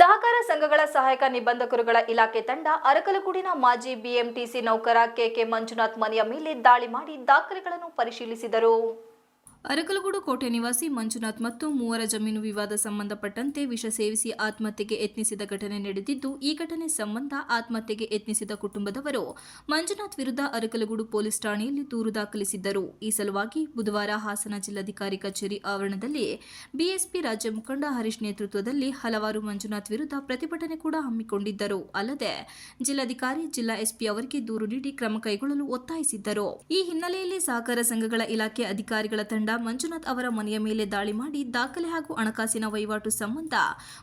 ಸಹಕಾರ ಸಂಘಗಳ ಸಹಾಯಕ ನಿಬಂಧಕರುಗಳ ಇಲಾಖೆ ತಂಡ ಅರಕಲಗೂಡಿನ ಮಾಜಿ ಬಿಎಂಟಿಸಿ ನೌಕರ ಕೆಕೆ ಮಂಜುನಾಥ್ ಮನೆಯ ಮೇಲೆ ದಾಳಿ ಮಾಡಿ ದಾಖಲೆಗಳನ್ನು ಪರಿಶೀಲಿಸಿದರು. ಅರಕಲಗೂಡು ಕೋಟೆ ನಿವಾಸಿ ಮಂಜುನಾಥ್ ಮತ್ತು ಮೂವರ ಜಮೀನು ವಿವಾದ ಸಂಬಂಧಪಟ್ಟಂತೆ ವಿಷ ಸೇವಿಸಿ ಆತ್ಮಹತ್ಯೆಗೆ ಯತ್ನಿಸಿದ ಘಟನೆ ನಡೆದಿದ್ದು, ಈ ಘಟನೆ ಸಂಬಂಧ ಆತ್ಮಹತ್ಯೆಗೆ ಯತ್ನಿಸಿದ ಕುಟುಂಬದವರು ಮಂಜುನಾಥ್ ವಿರುದ್ಧ ಅರಕಲಗೂಡು ಪೊಲೀಸ್ ಠಾಣೆಯಲ್ಲಿ ದೂರು ದಾಖಲಿಸಿದ್ದರು. ಈ ಸಲುವಾಗಿ ಬುಧವಾರ ಹಾಸನ ಜಿಲ್ಲಾಧಿಕಾರಿ ಕಚೇರಿ ಆವರಣದಲ್ಲಿ ಬಿಎಸ್ಪಿ ರಾಜ್ಯ ಮುಖಂಡ ಹರೀಶ್ ನೇತೃತ್ವದಲ್ಲಿ ಹಲವಾರು ಮಂಜುನಾಥ್ ವಿರುದ್ಧ ಪ್ರತಿಭಟನೆ ಕೂಡ ಹಮ್ಮಿಕೊಂಡಿದ್ದರು. ಅಲ್ಲದೆ, ಜಿಲ್ಲಾಧಿಕಾರಿ ಜಿಲ್ಲಾ ಎಸ್ಪಿ ಅವರಿಗೆ ದೂರು ನೀಡಿ ಕ್ರಮ ಕೈಗೊಳ್ಳಲು ಒತ್ತಾಯಿಸಿದ್ದರು. ಈ ಹಿನ್ನೆಲೆಯಲ್ಲಿ ಸಹಕಾರ ಸಂಘಗಳ ಇಲಾಖೆ ಅಧಿಕಾರಿಗಳ ತಂಡ ಮಂಜುನಾಥ್ ಅವರ ಮನೆಯ ಮೇಲೆ ದಾಳಿ ಮಾಡಿ ದಾಖಲೆ ಹಾಗೂ ಹಣಕಾಸಿನ ವಹಿವಾಟು ಸಂಬಂಧ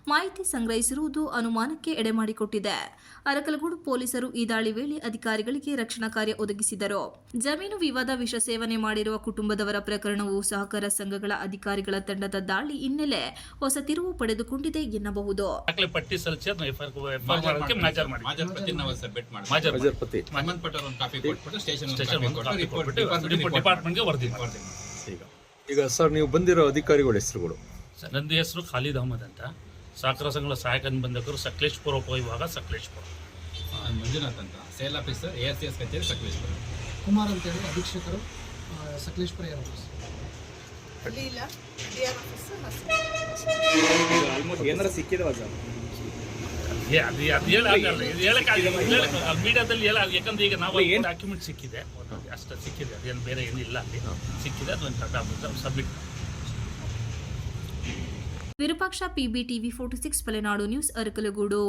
ಮಾಹಿತಿ ಸಂಗ್ರಹಿಸಿರುವುದು ಅನುಮಾನಕ್ಕೆ ಎಡೆಮಾಡಿಕೊಟ್ಟಿದೆ ಅರಕಲಗೂಡು ಪೊಲೀಸರು ಈ ದಾಳಿ ವೇಳೆ ಅಧಿಕಾರಿಗಳಿಗೆ ರಕ್ಷಣಾ ಕಾರ್ಯ ಒದಗಿಸಿದರು. ಜಮೀನು ವಿವಾದ ವಿಷ ಸೇವನೆ ಮಾಡಿರುವ ಕುಟುಂಬದವರ ಪ್ರಕರಣವು ಸಹಕಾರ ಸಂಘಗಳ ಅಧಿಕಾರಿಗಳ ತಂಡದ ದಾಳಿ ಹಿನ್ನೆಲೆ ಹೊಸ ತಿರುವು ಪಡೆದುಕೊಂಡಿದೆ ಎನ್ನಬಹುದು. ಡಿಪಾರ್ಟ್ಮೆಂಟ್ಗೆ ವರದಿ ಈಗ ಸರ್ ನೀವು ಬಂದಿರೋ ಅಧಿಕಾರಿಗಳ ಹೆಸರುಗಳು. ಸರ್, ನಂದು ಹೆಸರು ಖಾಲಿದ್ ಅಹಮದ್ ಅಂತ. ಸಹಕಾರ ಸಂಘಗಳ ಸಹಾಯಕ ನಿಬಂಧಕರು ಸಕಲೇಶ್ಪುರ ಉಪವಿಭಾಗ ಸಕಲೇಶ್ಪುರ ಮಂಜುನಾಥ್ ಅಂತ. Sale officer A S C S ಕಚೇರಿ ಸಕಲೇಶ್ಪುರ ಕುಮಾರ್ ಅಂತೇಳಿ ಅಧೀಕ್ಷಕರು ಆ, ಸಕಲೇಶ್ಪುರ ಏರ್ ಆರ್ ಆಲ್ಮೋಸ್ಟ್ ಏನಾರ ಸಿಕ್ಕಿದವ ಸರ್? ಈಗ ನಾವು ಏನು ಡಾಕ್ಯುಮೆಂಟ್ ಸಿಕ್ಕಿದೆ. ಅಷ್ಟೇ ಸಿಕ್ಕಿದೆ ಅದೇನು ಬೇರೆ ಏನಿಲ್ಲ ಅಲ್ಲಿ. ಸಿಕ್ಕಿದೆ ಅದನ್ನು Karnataka submit Virupaksha PB TV forty six Palenadu news Arakalagudu.